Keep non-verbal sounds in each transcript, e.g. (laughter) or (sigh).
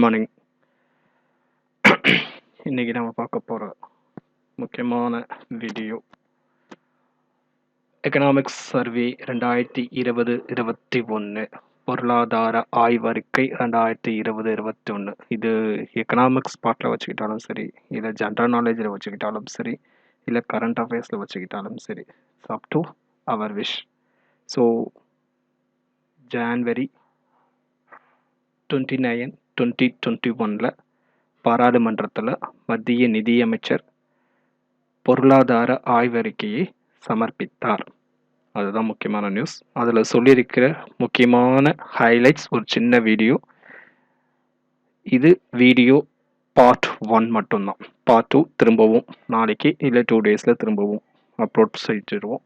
Good morning (clears throat) இன்னைக்கு நம்ம பார்க்க போகிற முக்கியமான வீடியோ எக்கனாமிக்ஸ் சர்வே ரெண்டாயிரத்தி இருபது இருபத்தி ஒன்று பொருளாதார ஆய்வறிக்கை ரெண்டாயிரத்தி இருபது இருபத்தி ஒன்று இது எக்கனாமிக்ஸ் பாட்டில் வச்சுக்கிட்டாலும் சரி இல்லை ஜென்ரல் நாலேஜில் வச்சுக்கிட்டாலும் சரி இல்லை கரண்ட் அஃபேர்ஸில் வச்சுக்கிட்டாலும் சரி up to our wish so January twenty nine twenty twenty ஒனில் பாராளுமன்றத்தில் மத்திய நிதியமைச்சர் பொருளாதார ஆய்வறிக்கையை சமர்ப்பித்தார். அதுதான் முக்கியமான நியூஸ் அதில் சொல்லியிருக்கிற முக்கியமான ஹைலைட்ஸ் ஒரு சின்ன வீடியோ இது வீடியோ பார்ட் ஒன் மட்டும்தான். பார்ட் டூ திரும்பவும் நாளைக்கு இல்லை டூ டேஸில் திரும்பவும் அப்லோட் செஞ்சிடுவோம்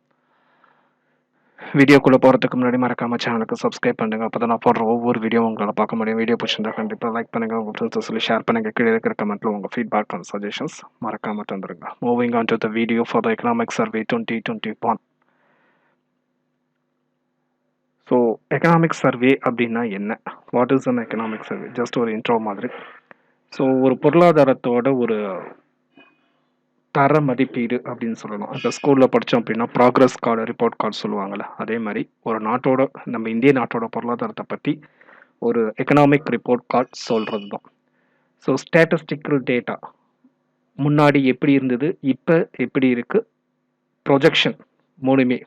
வீடியோக்குள்ளே போகிறதுக்கு முன்னாடி மறக்காம சேனலுக்கு சப்ஸ்கிரைப் பண்ணுங்கள் அப்போ தான் நான் போடுற ஒவ்வொரு வீடியோ உங்களால் பார்க்க முடியும். வீடியோ பிடிச்சிருந்தா கண்டிப்பாக லைக் பண்ணுங்கள் உங்கள் ஃப்ரெண்ட்ஸ் சொல்லி ஷேர் பண்ணுங்கள் கீழே இருக்கிற கமெண்ட்டில் உங்கள் ஃபீட்பேக் அண்ட் சஜஷன்ஸ் மறக்காம தந்துருங்க. Moving on to the video for the economic survey twenty twenty one so economic survey அப்படின்னா என்ன? What is an economic survey just ஒரு இன்ட்ரோ மாதிரி. ஸோ ஒரு பொருளாதாரத்தோட ஒரு தர மதிப்பீடு அப்படின்னு சொல்லலாம் இந்த ஸ்கூலில் படித்தோம் அப்படின்னா ப்ராக்ரஸ் கார்டு ரிப்போர்ட் கார்டு சொல்லுவாங்கள்ல அதே மாதிரி ஒரு நாட்டோட நம்ம இந்திய நாட்டோட பொருளாதாரத்தை பற்றி ஒரு எக்கனாமிக் ரிப்போர்ட் கார்டு சொல்கிறது தான் ஸோ ஸ்டேட்டஸ்டிக்கல் டேட்டா முன்னாடி எப்படி இருந்தது இப்போ எப்படி இருக்குது ப்ரொஜெக்ஷன் மூணுமே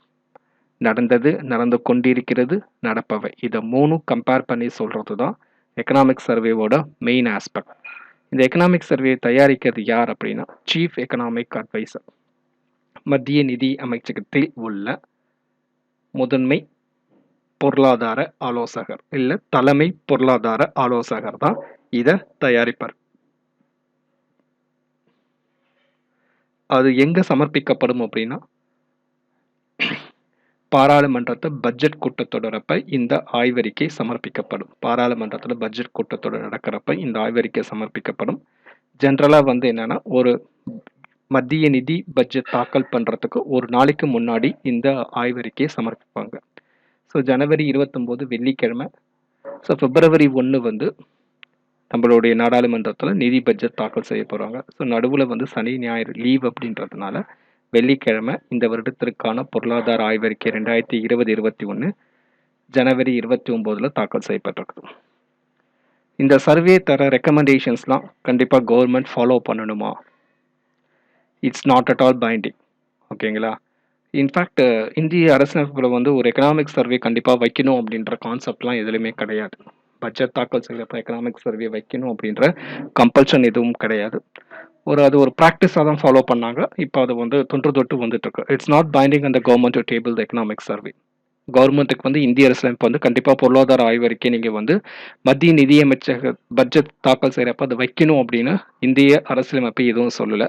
நடந்தது நடந்து கொண்டிருக்கிறது நடப்பவை. இதை மூணும் கம்பேர் பண்ணி சொல்கிறது தான் எக்கனாமிக் சர்வேவோட மெயின் ஆஸ்பெக்ட் இந்த எக்கனாமிக் சர்வே தயாரிக்கிறது யார் அப்படின்னா சீஃப் எக்கனாமிக் அட்வைசர் மத்திய நிதி அமைச்சகத்தில் உள்ள முதன்மை பொருளாதார ஆலோசகர் இல்லை தலைமை பொருளாதார ஆலோசகர் தான் இதை தயாரிப்பார். அது எங்க சமர்ப்பிக்கப்படும் அப்படின்னா பாராளுமன்றத்தில் பட்ஜெட் கூட்டத்தொடரப்ப இந்த ஆய்வறிக்கை சமர்ப்பிக்கப்படும். பாராளுமன்றத்தில் பட்ஜெட் கூட்டத்தொடர் நடக்கிறப்ப இந்த ஆய்வறிக்கை சமர்ப்பிக்கப்படும். ஜென்ரலாக வந்து என்னென்னா ஒரு மத்திய நிதி பட்ஜெட் தாக்கல் பண்ணுறதுக்கு ஒரு நாளைக்கு முன்னாடி இந்த ஆய்வறிக்கையை சமர்ப்பிப்பாங்க. ஸோ ஜனவரி இருபத்தொம்போது வெள்ளிக்கிழமை. ஸோ பிப்ரவரி ஒன்று வந்து நம்மளுடைய நாடாளுமன்றத்தில் நிதி பட்ஜெட் தாக்கல் செய்ய போகிறாங்க ஸோ நடுவில் வந்து சனி ஞாயிறு லீவ் அப்படின்றதுனால வெள்ளிக்கிழமை இந்த வருடத்திற்கான பொருளாதார ஆய்வறிக்கை ரெண்டாயிரத்தி இருபது இருபத்தி ஒன்று ஜனவரி இருபத்தி ஒம்போதில் தாக்கல் செய்யப்பட்டிருக்குது. இந்த சர்வே தர ரெக்கமெண்டேஷன்ஸ்லாம் கண்டிப்பாக கவர்மெண்ட் ஃபாலோ பண்ணணுமா? It's not at all binding ஓகேங்களா இன்ஃபேக்ட் இந்திய அரசியலமைப்பில் வந்து ஒரு எக்கனாமிக் சர்வே கண்டிப்பாக வைக்கணும் அப்படின்ற கான்செப்ட்லாம் எதுலையுமே கிடையாது. பட்ஜெட் தாக்கல் செய்யறப்ப எக்கனாமிக் சர்வே வைக்கணும் அப்படின்ற கம்பல்ஷன் எதுவும் கிடையாது. ஒரு அது ஒரு ப்ராக்டிஸாக தான் ஃபாலோ பண்ணாங்க. இப்போ அது வந்து தொன்று தொட்டு வந்துட்டு இருக்கு இட்ஸ் நாட் பைண்டிங் அந்த government to table the economic survey கவர்மெண்ட்டுக்கு வந்து இந்திய அரசியலமைப்பு வந்து கண்டிப்பாக பொருளாதார ஆய்வறிக்கை நீங்கள் வந்து மத்திய நிதியமைச்சக பட்ஜெட் தாக்கல் செய்கிறப்ப அதை வைக்கணும் அப்படின்னு இந்திய அரசியலமைப்பு எதுவும் சொல்லலை.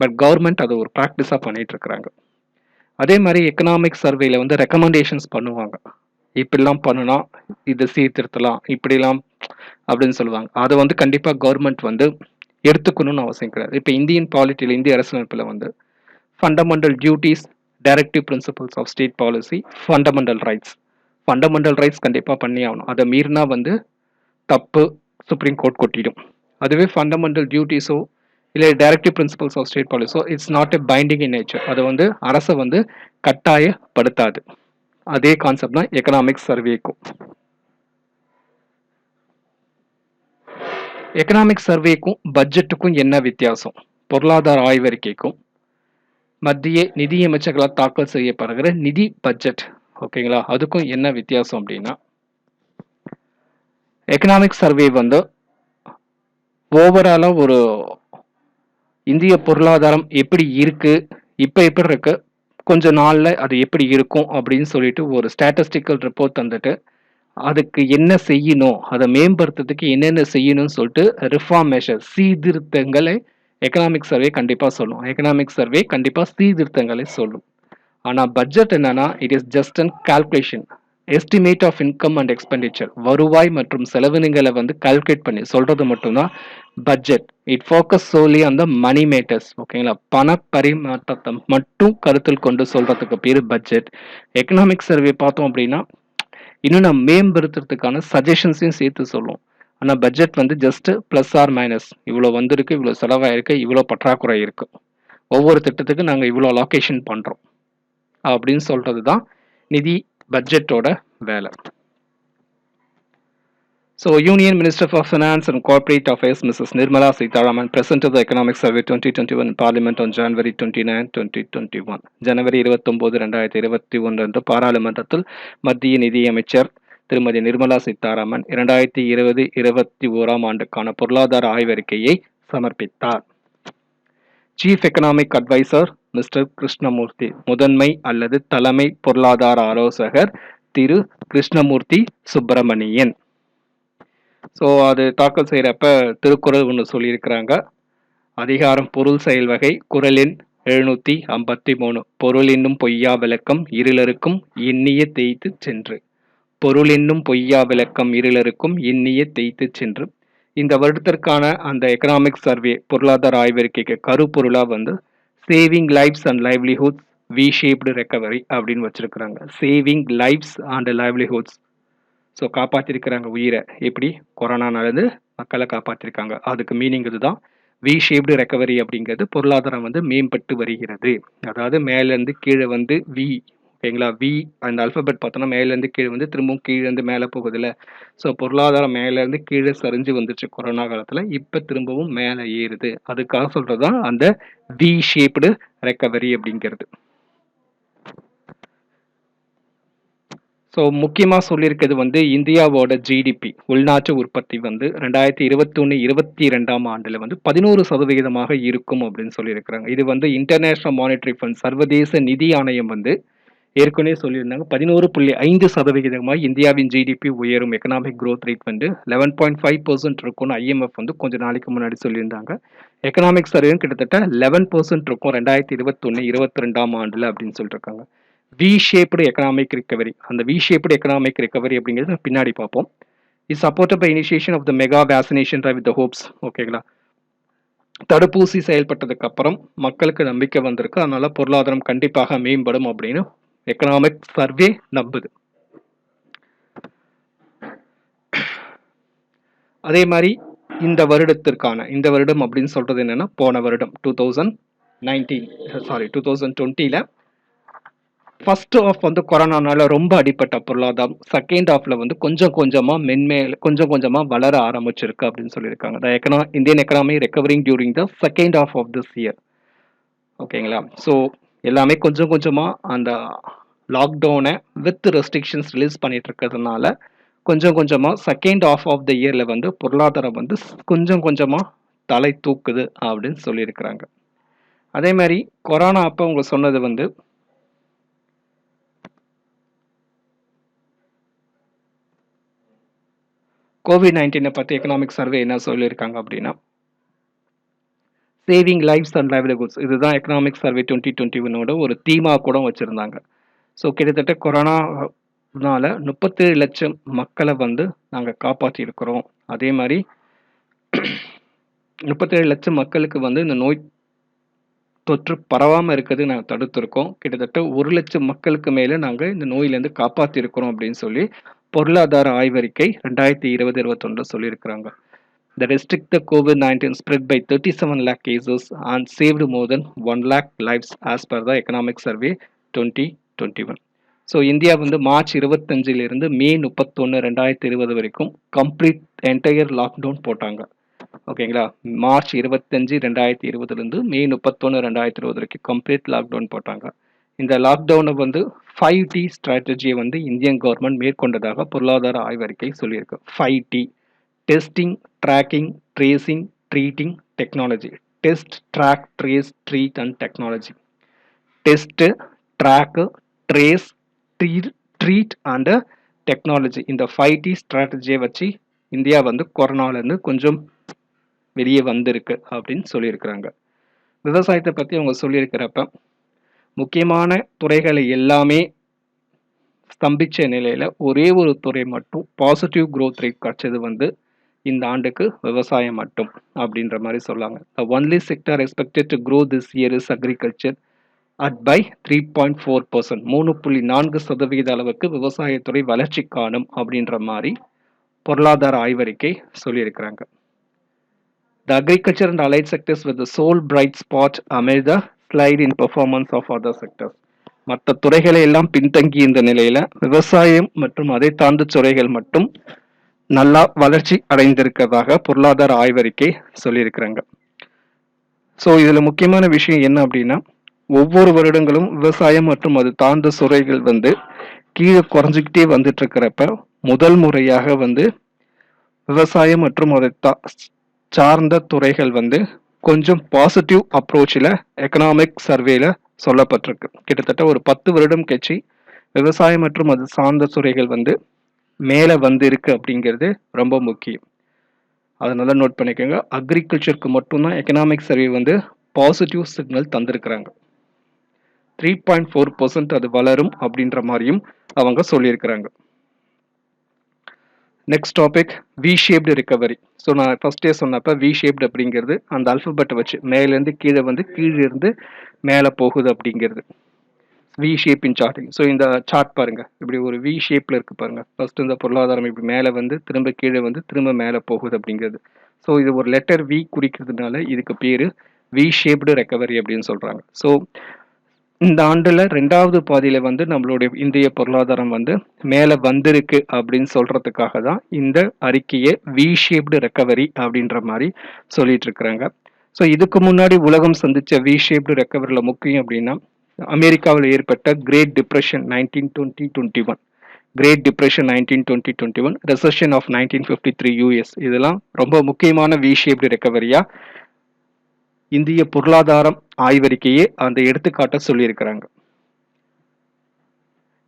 பட் கவர்மெண்ட் அதை ஒரு ப்ராக்டிஸாக பண்ணிகிட்டு இருக்கிறாங்க. அதே மாதிரி எக்கனாமிக் சர்வேல வந்து ரெக்கமெண்டேஷன்ஸ் பண்ணுவாங்க. இப்படிலாம் பண்ணுனா இது சீர்திருத்தலாம் இப்படிலாம் அப்படின்னு சொல்லுவாங்க. அதை வந்து கண்டிப்பாக கவர்மெண்ட் வந்து எடுத்துக்கணும்னு அவசியம் கிடையாது. இப்போ இந்தியன் பாலிட்டியில் இந்திய அரசியலமைப்பில் வந்து fundamental duties directive principles of state policy fundamental rights fundamental rights கண்டிப்பாக பண்ணி ஆகணும். அதை மீறினா வந்து தப்பு சுப்ரீம் கோர்ட் கொட்டிடும். அதுவே ஃபண்டமெண்டல் டியூட்டிஸோ இல்லை directive principles of state பாலிசிஸோ it's not a binding in nature அதை வந்து அரசை வந்து கட்டாயப்படுத்தாது. அதே கான்செப்ட் தான் எக்கனாமிக்ஸ் சர்வேக்கும் எக்கனாமிக் சர்வேக்கும் பட்ஜெட்டுக்கும் என்ன வித்தியாசம்? பொருளாதார ஆய்வறிக்கைக்கும் மத்திய நிதியமைச்சர்களால் தாக்கல் செய்யப்படுகிற நிதி பட்ஜெட் ஓகேங்களா அதுக்கும் என்ன வித்தியாசம் அப்படின்னா எக்கனாமிக் சர்வே வந்து ஓவராலாக ஒரு இந்திய பொருளாதாரம் எப்படி இருக்குது இப்போ எப்படி இருக்கு கொஞ்ச நாளில் அது எப்படி இருக்கும் அப்படின்னு சொல்லிட்டு ஒரு ஸ்டாட்டிஸ்டிக்கல் ரிப்போர்ட் தந்துட்டு அதுக்கு என்ன செய்யணும்? அதை மேம்படுத்துறதுக்கு என்னென்ன செய்யணும்னு சொல்லிட்டு ரிஃபார்ம் மெஷர் சீர்திருத்தங்களை எக்கனாமிக் சர்வே கண்டிப்பாக சொல்லும். எக்கனாமிக் சர்வே கண்டிப்பாக சீர்திருத்தங்களை சொல்லும். ஆனால் பட்ஜெட் என்னன்னா it is just an calculation estimate of income and expenditure வருவாய் மற்றும் செலவினங்களை வந்து கால்குலேட் பண்ணி சொல்றது மட்டும்தான் பட்ஜெட் இட் ஃபோக்கஸ் சோலி அந்த மணி மேட்டர்ஸ் ஓகேங்களா பண பரிமாற்றத்தை மட்டும் கருத்தில் கொண்டு சொல்றதுக்கு பேர் பட்ஜெட் எக்கனாமிக் சர்வே பார்த்தோம் அப்படின்னா இன்னும் நான் மேம்படுத்துறதுக்கான சஜஷன்ஸையும் சேர்த்து சொல்லும். ஆனால் பட்ஜெட் வந்து ஜஸ்ட் ப்ளஸ் ஆர் மைனஸ் இவ்வளோ வந்திருக்கு இவ்வளோ செலவாயிருக்கு இவ்வளோ பற்றாக்குறை இருக்குது ஒவ்வொரு திட்டத்துக்கு நாங்கள் இவ்வளோ லொக்கேஷன் பண்ணுறோம் அப்படின்னு சொல்கிறது தான் நிதி பட்ஜெட்டோட வேலை. So, Union Minister for Finance and Corporate Affairs, Mrs. Nirmala Sitharaman, presented the Economic Survey 2021 in Parliament on January 29, 2021. ஜனவரி இருபத்தொன்பது ரெண்டாயிரத்தி இருபத்தி ஒன்று அன்று பாராளுமன்றத்தில் மத்திய நிதியமைச்சர் திருமதி நிர்மலா சீதாராமன் இரண்டாயிரத்தி இருபது இருபத்தி ஓராம் ஆண்டுக்கான பொருளாதார ஆய்வறிக்கையை சமர்ப்பித்தார் chief economic advisor mister Krishnamurthy முதன்மை அல்லது தலைமை பொருளாதார ஆலோசகர் திரு கிருஷ்ணமூர்த்தி சுப்பிரமணியன் ஸோ அது தாக்கல் செய்கிறப்ப திருக்குறள் ஒன்று சொல்லியிருக்கிறாங்க. அதிகாரம் பொருள் செயல் வகை குரலின் எழுநூற்றி ஐம்பத்தி மூணு பொருள் என்னும் பொய்யா விளக்கம் இருளருக்கும் எண்ணிய தேய்த்து சென்று. பொருள் என்னும் பொய்யா விளக்கம் இருளருக்கும் எண்ணிய தேய்த்து சென்று. இந்த வருடத்திற்கான அந்த எக்கனாமிக் சர்வே பொருளாதார ஆய்வறிக்கைக்கு கருப்பொருளாக வந்து saving lives and livelihoods V shaped recovery அப்படின்னு வச்சிருக்கிறாங்க. Saving lives and livelihoods so காப்பாற்றிருக்கிறாங்க உயிரை. எப்படி? கொரோனானாலேருந்து மக்களை காப்பாற்றிருக்காங்க அதுக்கு மீனிங் இதுதான் வி ஷேப்டு ரெக்கவரி அப்படிங்கிறது பொருளாதாரம் வந்து மேம்பட்டு வருகிறது. அதாவது மேலேருந்து கீழே வந்து வி ஓகேங்களா? வி அந்த அல்பபெட் பார்த்தோன்னா மேலேருந்து கீழே வந்து திரும்பவும் கீழேருந்து மேலே போகுதுல்ல. ஸோ பொருளாதாரம் மேலேருந்து கீழே சரிஞ்சு வந்துச்சு கொரோனா காலத்தில். இப்போ திரும்பவும் மேலே ஏறுது. அதுக்காக சொல்கிறது தான் அந்த வி ஷேப்டு ரெக்கவரி அப்படிங்கிறது. ஸோ முக்கியமாக சொல்லியிருக்கிறது வந்து இந்தியாவோட ஜிடிபி உள்நாட்டு உற்பத்தி வந்து ரெண்டாயிரத்தி இருபத்தொன்று இருபத்தி ரெண்டாம் ஆண்டில் வந்து பதினோரு சதவிகிதமாக இருக்கும் அப்படின்னு சொல்லியிருக்கிறாங்க. இது வந்து இன்டர்நேஷ்னல் மானிட்டரி ஃபண்ட் சர்வதேச நிதி ஆணையம் வந்து ஏற்கனவே சொல்லியிருந்தாங்க. பதினோரு புள்ளி ஐந்து சதவிகிதமாக இந்தியாவின் ஜிடிபி உயரும். எக்கனாமிக் க்ரோத் ரேட் வந்து லெவன் பாயிண்ட் ஃபைவ் பர்சன்ட் இருக்கும்னு ஐஎம்எஃப் வந்து கொஞ்சம் நாளைக்கு முன்னாடி சொல்லியிருந்தாங்க. எக்கனாமிக் சர்வேயும் கிட்டத்தட்ட லெவன் பர்சன்ட் இருக்கும் ரெண்டாயிரத்தி இருபத்தொன்று இருபத்தி ரெண்டாம் ஆண்டில் அப்படின்னு சொல்லியிருக்காங்க. வி ஷேப்டு எக்கனாமிக் ரிகவரி அந்த வி ஷேப்டு எக்கனாமிக் ரிகவரி அப்படிங்கிறது பின்னாடி பார்ப்போம். Is supported by initiation of the mega vaccination with the hopes ஓகேங்களா தடுப்பூசி செயல்பட்டதுக்கு அப்புறம் மக்களுக்கு நம்பிக்கை வந்திருக்கு. அதனால பொருளாதாரம் கண்டிப்பாக மேம்படும் அப்படின்னு எக்கனாமிக் சர்வே நம்புது. அதே மாதிரி இந்த வருடத்திற்கான இந்த வருடம் அப்படின்னு சொல்றது என்னன்னா போன வருடம் two thousand nineteen sorry two thousand டுவெண்ட்டியில் ஃபர்ஸ்ட் ஆஃப் வந்து கொரோனானால ரொம்ப அடிப்பட்ட பொருளாதாரம். செகண்ட் ஆஃப்ல வந்து கொஞ்சம் கொஞ்சமா மென்மேல் கொஞ்சம் கொஞ்சமா வளர ஆரம்பிச்சிருக்கு அப்படின்னு சொல்லியிருக்காங்க. The econo Indian economy recovering during the second half of this year ஓகேங்களா ஸோ எல்லாமே கொஞ்சம் கொஞ்சமா அந்த லாக்டவுனை வித் ரெஸ்ட்ரிக்ஷன்ஸ் ரிலீஸ் பண்ணிட்டு இருக்கிறதுனால கொஞ்சம் கொஞ்சமா செகண்ட் ஆஃப் ஆஃப் த இயர்ல வந்து பொருளாதாரம் வந்து கொஞ்சம் கொஞ்சமா தலை தூக்குது அப்படின்னு சொல்லியிருக்கிறாங்க. அதே மாதிரி கொரோனா அப்போ அவங்க சொன்னது வந்து கோவிட் நைன்டீனை பற்றி எக்கனாமிக் சர்வே என்ன சொல்லியிருக்காங்க அப்படின்னா சேவிங் லைஃப்ஸ் அண்ட் லைவ்லிஹுட்ஸ் இதுதான் எக்கனாமிக் சர்வே டுவெண்ட்டி டுவெண்ட்டி ஒன்னோட ஒரு தீமா கூட வச்சுருந்தாங்க. ஸோ கிட்டத்தட்ட கொரோனானால முப்பத்தேழு லட்சம் மக்களை வந்து நாங்கள் காப்பாற்றியிருக்கிறோம் அதே மாதிரி முப்பத்தேழு லட்சம் மக்களுக்கு வந்து இந்த நோய் தொற்று பரவாமல் இருக்கிறது நாங்கள் தடுத்திருக்கோம். கிட்டத்தட்ட ஒரு லட்சம் மக்களுக்கு மேலே நாங்கள் இந்த நோயிலேருந்து காப்பாற்றிருக்கிறோம் அப்படின்னு சொல்லி பொருளாதார ஆய்வறிக்கை ரெண்டாயிரத்தி இருபது இருபத்தொன்று சொல்லியிருக்கிறாங்க. The restrict the COVID nineteen spread by thirty seven lakh cases and saved more than one lakh lives as per the economic survey twenty twenty one so India வந்து மார்ச் இருபத்தஞ்சிலிருந்து மே முப்பத்தொன்று ரெண்டாயிரத்தி இருபது வரைக்கும் கம்ப்ளீட் என்டையர் லாக்டவுன் போட்டாங்க. ஓகேங்களா March இருபத்தஞ்சு ரெண்டாயிரத்தி இருபதுலேருந்து மே முப்பத்தொன்று ரெண்டாயிரத்தி இருபது வரைக்கும் கம்ப்ளீட் லாக்டவுன் போட்டாங்க. இந்த லாக்டவுனை வந்து ஃபைவ் டி ஸ்ட்ராட்டஜியை வந்து இந்தியன் கவர்மெண்ட் மேற்கொண்டதாக பொருளாதார ஆய்வறிக்கை சொல்லியிருக்கு. Five T testing tracking tracing treating technology test track trace treat and technology test track trace treat treat and technology இந்த ஃபைவ் டி ஸ்ட்ராட்டஜியை வச்சு இந்தியா வந்து கொரோனாலேருந்து கொஞ்சம் வெளியே வந்திருக்கு அப்படின்னு சொல்லியிருக்கிறாங்க. விவசாயத்தை பற்றி அவங்க சொல்லியிருக்கிறப்ப முக்கியமான துறைகளை எல்லாமே ஸ்தம்பிச்ச நிலையில் ஒரே ஒரு துறை மட்டும் பாசிட்டிவ் க்ரோத் ரேட் கிடச்சது வந்து இந்த ஆண்டுக்கு விவசாயம் மட்டும் அப்படின்ற மாதிரி சொல்லாங்க. The only sector expected to grow this year is agriculture at by three point four percent மூணு புள்ளி நான்கு சதவீத அளவுக்கு விவசாயத்துறை வளர்ச்சி காணும் அப்படின்ற மாதிரி பொருளாதார ஆய்வறிக்கை சொல்லியிருக்கிறாங்க. The agriculture and allied sectors with the sole bright spot amid the slide in performance of other sectors மற்ற துறைகளை எல்லாம் பின்தங்கி இந்த நிலையில விவசாயம் மற்றும் அதை தாழ்ந்த துறைகள் மட்டும் நல்லா வளர்ச்சி அடைந்திருக்கிறதாக பொருளாதார ஆய்வறிக்கை சொல்லியிருக்கிறாங்க. ஸோ இதில் முக்கியமான விஷயம் என்ன அப்படின்னா ஒவ்வொரு வருடங்களும் விவசாயம் மற்றும் அது தாழ்ந்த துறைகள் வந்து கீழே குறைஞ்சிக்கிட்டே வந்துட்டு இருக்கிறப்ப முதல் முறையாக வந்து விவசாயம் மற்றும் அதை தா- சார்ந்த துறைகள் வந்து கொஞ்சம் பாசிட்டிவ் அப்ரோச்சில் எக்கனாமிக் சர்வேல சொல்லப்பட்டிருக்கு. கிட்டத்தட்ட ஒரு பத்து வருடம் கட்சி விவசாயம் மற்றும் அது சார்ந்த துறைகள் வந்து மேலே வந்து இருக்கு அப்படிங்கிறது ரொம்ப முக்கியம். அதை நல்லா நோட் பண்ணிக்கோங்க. அக்ரிகல்ச்சருக்கு மட்டும்தான் எக்கனாமிக் சர்வே வந்து பாசிட்டிவ் சிக்னல் தந்திருக்கிறாங்க. த்ரீ பாயிண்ட் ஃபோர் பர்சன்ட் அது வளரும் அப்படின்ற மாதிரியும் அவங்க சொல்லியிருக்கிறாங்க. Next topic V shaped recovery so நான் ஃபஸ்ட்டே சொன்னப்போ வி ஷேப்டு அப்படிங்கிறது அந்த அல்ஃபபெட்டை வச்சு மேலேருந்து கீழே வந்து கீழே இருந்து மேலே போகுது அப்படிங்கிறது. வி ஷேப்பின் சார்ட்டிங் ஸோ இந்த சார்ட் பாருங்க. இப்படி ஒரு வி ஷேப்பில் இருக்கு பாருங்க. ஃபஸ்ட்டு இந்த பொருளாதாரம் இப்படி மேலே வந்து திரும்ப கீழே வந்து திரும்ப மேலே போகுது அப்படிங்கிறது. ஸோ இது ஒரு லெட்டர் வி குறிக்கிறதுனால இதுக்கு பேர் வி ஷேப்டு ரெக்கவரி அப்படின்னு சொல்கிறாங்க ஸோ இந்த ஆண்டில் ரெண்டாவது பாதியில் வந்து நம்மளுடைய இந்திய பொருளாதாரம் வந்து மேலே வந்திருக்கு அப்படின்னு சொல்கிறதுக்காக தான் இந்த அறிக்கையை வி ஷேப்டு ரெக்கவரி அப்படின்ற மாதிரி சொல்லிட்டு இருக்கிறாங்க. ஸோ இதுக்கு முன்னாடி உலகம் சந்தித்த வி ஷேப்டு ரெக்கவரியில் முக்கியம் அப்படின்னா அமெரிக்காவில் ஏற்பட்ட great depression nineteen twenty twenty one great depression nineteen twenty twenty one recession of nineteen fifty three US இதெல்லாம் ரொம்ப முக்கியமான வி ஷேப்டு ரெக்கவரியாக இந்திய பொருளாதாரம் ஆய்வறிக்கையே அந்த எடுத்துக்காட்டை சொல்லியிருக்கிறாங்க.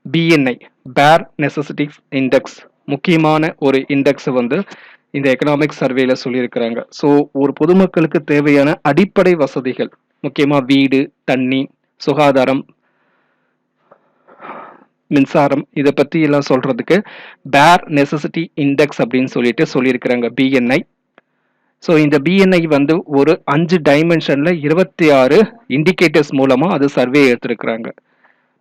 பிஎன்ஐ பேர் நெசசிட்டிஸ் இண்டெக்ஸ் முக்கியமான ஒரு இண்டெக்ஸ் வந்து இந்த எக்கனாமிக் சர்வேல சொல்லியிருக்கிறாங்க. ஸோ ஒரு பொதுமக்களுக்கு தேவையான அடிப்படை வசதிகள் முக்கியமாக வீடு தண்ணி சுகாதாரம் மின்சாரம் இதை பற்றி எல்லாம் சொல்கிறதுக்கு பேர் நெசசிட்டி இண்டெக்ஸ் அப்படின்னு சொல்லிட்டு சொல்லியிருக்கிறாங்க பிஎன்ஐ ஸோ இந்த பிஎன்ஐ வந்து ஒரு அஞ்சு டைமென்ஷனில் இருபத்தி ஆறு இண்டிகேட்டர்ஸ் மூலமாக அது சர்வே எடுத்திருக்கிறாங்க.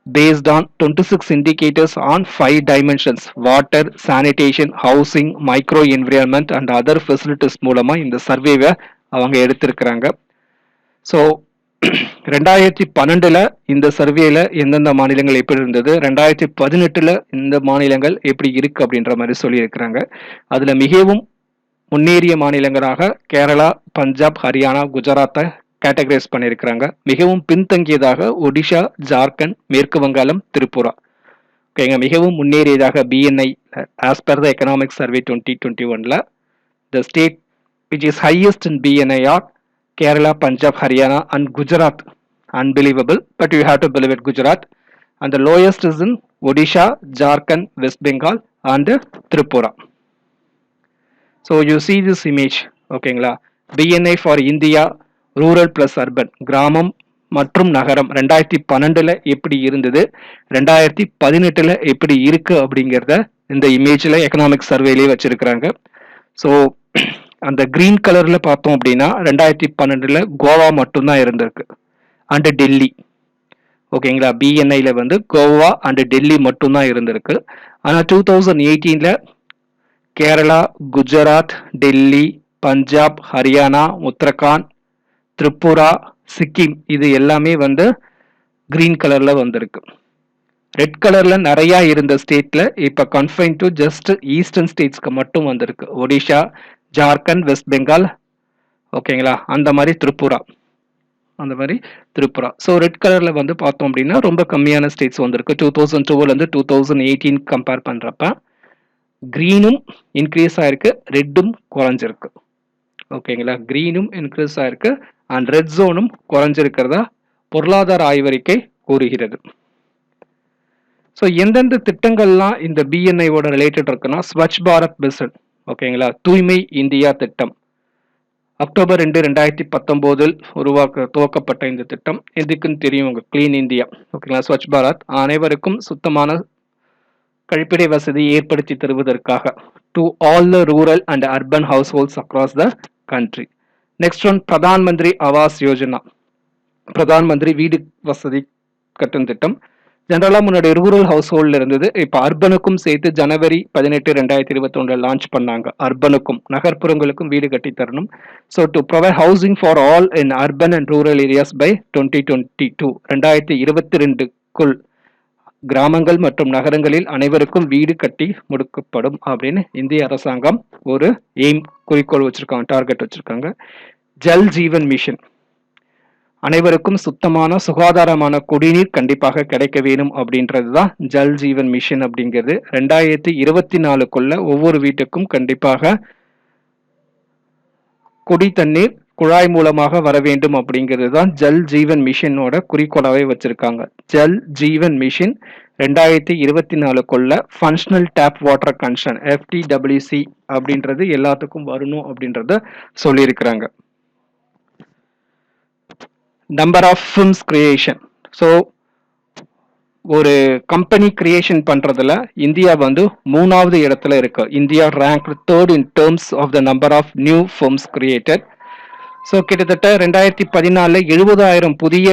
Based on 26 indicators on five dimensions water sanitation housing micro environment and other facilities மூலமா இந்த சர்வேவை அவங்க எடுத்திருக்கிறாங்க. ஸோ (clears throat) ரெண்டாயிரத்தி பன்னெண்டில் இந்த சர்வேல எந்தெந்த மாநிலங்கள் எப்படி இருந்தது ரெண்டாயிரத்தி பதினெட்டில் இந்த மாநிலங்கள் எப்படி இருக்கு அப்படின்ற மாதிரி சொல்லியிருக்கிறாங்க. அதில் மிகவும் முன்னேறிய மாநிலங்களாக கேரளா பஞ்சாப் ஹரியானா குஜராத்தை கேட்டகரைஸ் பண்ணியிருக்கிறாங்க. மிகவும் பின்தங்கியதாக ஒடிஷா ஜார்க்கண்ட் மேற்கு வங்காளம் திரிபுரா. ஓகேங்க மிகவும் முன்னேறியதாக PNI as per the economic survey twenty twenty ஒன்ல the state which is highest in PNI are Kerala Punjab Haryana and Gujarat unbelievable but you have to believe it Gujarat and the lowest is in Odisha Jharkhand West Bengal and Tripura so you see this image ஓகேங்களா PNI for India rural plus urban கிராமம் மற்றும் நகரம். ரெண்டாயிரத்தி பன்னெண்டில் எப்படி இருந்தது? ரெண்டாயிரத்தி பதினெட்டில் எப்படி இருக்குது அப்படிங்கிறத இந்த இமேஜில் எக்கனாமிக் சர்வேலேயே வச்சுருக்கிறாங்க. ஸோ அந்த க்ரீன் கலரில் பார்த்தோம் அப்படின்னா ரெண்டாயிரத்தி பன்னெண்டில் கோவா மட்டும்தான் இருந்திருக்கு. அண்டு டெல்லி ஓகேங்களா பிஎன்ஐயில் வந்து கோவா அண்டு டெல்லி மட்டும்தான் இருந்திருக்கு. ஆனால் டூ தௌசண்ட் எயிட்டீனில் கேரளா குஜராத் டெல்லி பஞ்சாப் ஹரியானா உத்தரகாண்ட் திரிபுரா சிக்கிம் இது எல்லாமே வந்து கிரீன் கலரில் வந்திருக்கு ரெட் கலரில் நிறையா இருந்த ஸ்டேட்டில் இப்போ கன்ஃபைன் டு ஜஸ்ட் ஈஸ்டர்ன் ஸ்டேட்ஸ்க்கு மட்டும் வந்திருக்கு ஒடிஷா ஜார்க்கண்ட் வெஸ்ட் பெங்கால் ஓகேங்களா அந்த மாதிரி திரிபுரா அந்த மாதிரி திரிபுரா ஸோ ரெட் கலரில் வந்து பார்த்தோம் அப்படின்னா ரொம்ப கம்மியான ஸ்டேட்ஸ் வந்திருக்கு டூ தௌசண்ட் டூலேருந்து டூ தௌசண்ட் எயிட்டீன் கம்பேர் பண்ணுறப்ப க்ரீனும் இன்க்ரீஸ் ஆயிருக்கு ரெட்டும் குறைஞ்சிருக்கு. ஓகேங்களா க்ரீனும் இன்க்ரீஸ் ஆயிருக்கு அண்ட் ரெட் ஜோனும் குறைஞ்சிருக்கிறதா பொருளாதார ஆய்வறிக்கை கூறுகிறது. ஸோ எந்தெந்த திட்டங்கள்லாம் இந்த பிஎன்ஐவோட ரிலேட்டட் இருக்குன்னா ஸ்வச் பாரத் மிஷன் ஓகேங்களா தூய்மை இந்தியா திட்டம். அக்டோபர் ரெண்டு ரெண்டாயிரத்தி பத்தொம்போதில் உருவாக்க துவக்கப்பட்ட இந்த திட்டம். எதுக்குன்னு தெரியும் உங்க கிளீன் இந்தியா ஓகேங்களா ஸ்வச் பாரத் அனைவருக்கும் சுத்தமான கழிப்பிடை வசதி ஏற்படுத்தி தருவதற்காக to all the rural and urban household across the country next one Pradhan Mantri Awas Yojana Pradhan Mantri வீடு வசதி கட்டும் திட்டம் ஜென்ரலாக முன்னாடி ரூரல் ஹவுஸ் ஹோல்டில் இருந்தது. இப்போ அர்பனுக்கும் சேர்த்து ஜனவரி பதினெட்டு ரெண்டாயிரத்தி இருபத்தொன்னில் லான்ச் பண்ணாங்க. அர்பனுக்கும் நகர்ப்புறங்களுக்கும் வீடு கட்டி தரணும். So to provide housing for all in urban and rural areas by twenty twenty two ரெண்டாயிரத்தி இருபத்தி ரெண்டுக்குள் கிராமங்கள் மற்றும் நகரங்களில் அனைவருக்கும் வீடு கட்டி முடுக்கப்படும் அப்படின்னு இந்திய அரசாங்கம் ஒரு எய்ம் குறிக்கோள் வச்சிருக்காங்க டார்கெட் வச்சிருக்காங்க. ஜல் ஜீவன் மிஷன் அனைவருக்கும் சுத்தமான சுகாதாரமான குடிநீர் கண்டிப்பாக கிடைக்க வேணும் அப்படின்றது தான் ஜல் ஜீவன் மிஷன் அப்படிங்கிறது. ரெண்டாயிரத்தி இருபத்தி நாலுக்குள்ள ஒவ்வொரு வீட்டுக்கும் கண்டிப்பாக குடி தண்ணீர் குழாய் மூலமாக வர வேண்டும் அப்படிங்கிறது தான் ஜல் ஜீவன் மிஷனோட குறிக்கோளாவே வச்சிருக்காங்க. ஜல் ஜீவன் மிஷின் ரெண்டாயிரத்தி இருபத்தி நாலுக்குள்ள functional tap water connection FTWC அப்படின்றது எல்லாத்துக்கும் வரணும் அப்படின்றத சொல்லியிருக்கிறாங்க. Number of firms creation so ஒரு கம்பெனி கிரியேஷன் பண்ணுறதுல இந்தியா வந்து மூணாவது இடத்துல இருக்கு. India rank third in terms of the number of new firms created so கிட்டத்தட்ட ரெண்டாயிரத்தி பதினாலில் எழுபதாயிரம் புதிய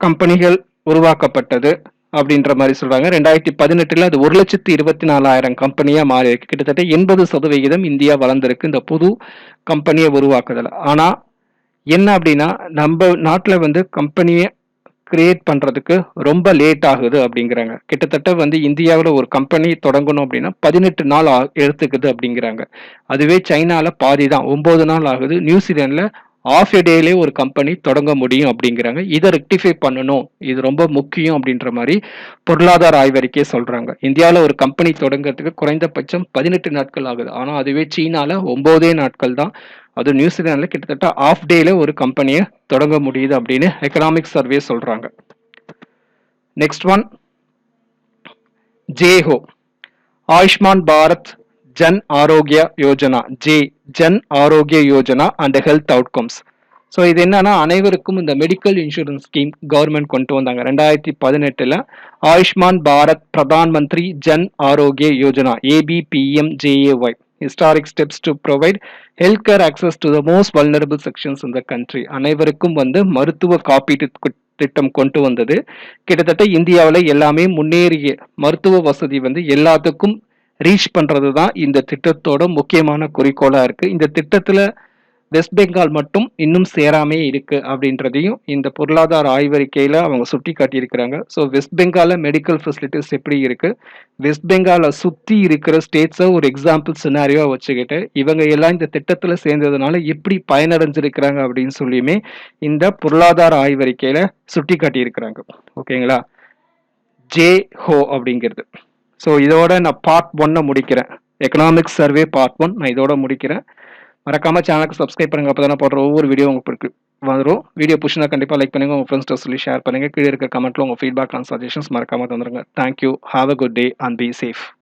கம்பெனிகள் உருவாக்கப்பட்டது அப்படின்ற மாதிரி சொல்றாங்க. ரெண்டாயிரத்தி பதினெட்டுல அது ஒரு லட்சத்தி இருபத்தி நாலாயிரம் கம்பெனியா மாறி இருக்கு. கிட்டத்தட்ட எண்பது சதவிகிதம் இந்தியா வளர்ந்துருக்கு இந்த புது கம்பெனியை உருவாக்குதல். ஆனா என்ன அப்படின்னா நம்ம நாட்டில் வந்து கம்பெனியை கிரியேட் பண்ணுறதுக்கு ரொம்ப லேட் ஆகுது அப்படிங்கிறாங்க. கிட்டத்தட்ட வந்து இந்தியாவில் ஒரு கம்பெனி தொடங்கணும் அப்படின்னா பதினெட்டு நாள் ஆ எடுத்துக்குது அப்படிங்கிறாங்க. அதுவே சைனாவில் பாதி தான் ஒம்பது நாள் ஆகுது. நியூசிலாண்டில் ஆஃப் எ டேலே ஒரு கம்பெனி தொடங்க முடியும் அப்படிங்கிறாங்க. இதை ரெக்டிஃபை பண்ணணும். இது ரொம்ப முக்கியம் அப்படின்ற மாதிரி பொருளாதார ஆய்வறிக்கை சொல்கிறாங்க இந்தியாவில் ஒரு கம்பெனி தொடங்குறதுக்கு குறைந்தபட்சம் பதினெட்டு நாட்கள் ஆகுது. ஆனால் அதுவே சீனாவில் ஒம்போதே நாட்கள் தான். அது நியூசிலாண்டில் கிட்டத்தட்ட ஆஃப் டேல ஒரு கம்பெனியை தொடங்க முடியுது அப்படின்னு எக்கனாமிக் சர்வே சொல்கிறாங்க next one ஜேஹோ Ayushman Bharat Jan Arogya Yojana J Jan Arogya Yojana and health outcomes so இது என்னன்னா அனைவருக்கும் இந்த மெடிக்கல் இன்சூரன்ஸ் ஸ்கீம் கவர்மெண்ட் கொண்டு வந்தாங்க. ரெண்டாயிரத்தி பதினெட்டுல Ayushman Bharat Pradhan Mantri Jan Arogya Yojana ABPM JAY historic steps to provide health care access to the most vulnerable sections இந்த country அனைவருக்கும் வந்து மருத்துவ காப்பீட்டு திட்டம் கொண்டு வந்தது. கிட்டத்தட்ட இந்தியாவில் எல்லாமே முன்னேறிய மருத்துவ வசதி வந்து எல்லாத்துக்கும் ரீச் பண்ணுறது தான் இந்த திட்டத்தோட முக்கியமான குறிக்கோளாக இருக்குது இந்த திட்டத்தில் வெஸ்ட் பெங்கால் மட்டும் இன்னும் சேராமே இருக்குது அப்படின்றதையும் இந்த பொருளாதார ஆய்வறிக்கையில் அவங்க சுட்டி காட்டியிருக்கிறாங்க ஸோ வெஸ்ட் பெங்காலில் மெடிக்கல் ஃபெசிலிட்டிஸ் எப்படி இருக்குது வெஸ்ட் பெங்காலை சுற்றி இருக்கிற ஸ்டேட்ஸை ஒரு எக்ஸாம்பிள் சினாரியோவா வச்சுக்கிட்டு இவங்க எல்லாம் இந்த திட்டத்தில் சேர்ந்ததுனால எப்படி பயனடைஞ்சிருக்கிறாங்க அப்படின்னு சொல்லியுமே இந்த பொருளாதார ஆய்வறிக்கையில் சுட்டி காட்டியிருக்கிறாங்க ஓகேங்களா ஜே ஹோ அப்படிங்கிறது. ஸோ இதோட நான் பார்ட் ஒன்னை முடிக்கிறேன். எக்கனாமிக்ஸ் சர்வே பார்ட் ஒன் நான் இதோட முடிக்கிறேன். மறக்காம சேனலுக்கு சப்ஸ்கிரைப் பண்ணுங்க. அப்போ தானே போடுற ஒவ்வொரு வீடியோ உங்களுக்கு வரும். வீடியோ பிடிச்சினா கண்டிப்பாக லைக் பண்ணுங்கள் உங்கள் ஃப்ரெண்ட்ஸ்ட்டு சொல்லி ஷேர் பண்ணுங்கள் கீழே இருக்க கமெண்ட்டில் உங்கள் ஃபீட்பேக் அண்ட் சஜஷன்ஸ் மறக்காமல் தந்துருங்க. Thank you have a good day and be safe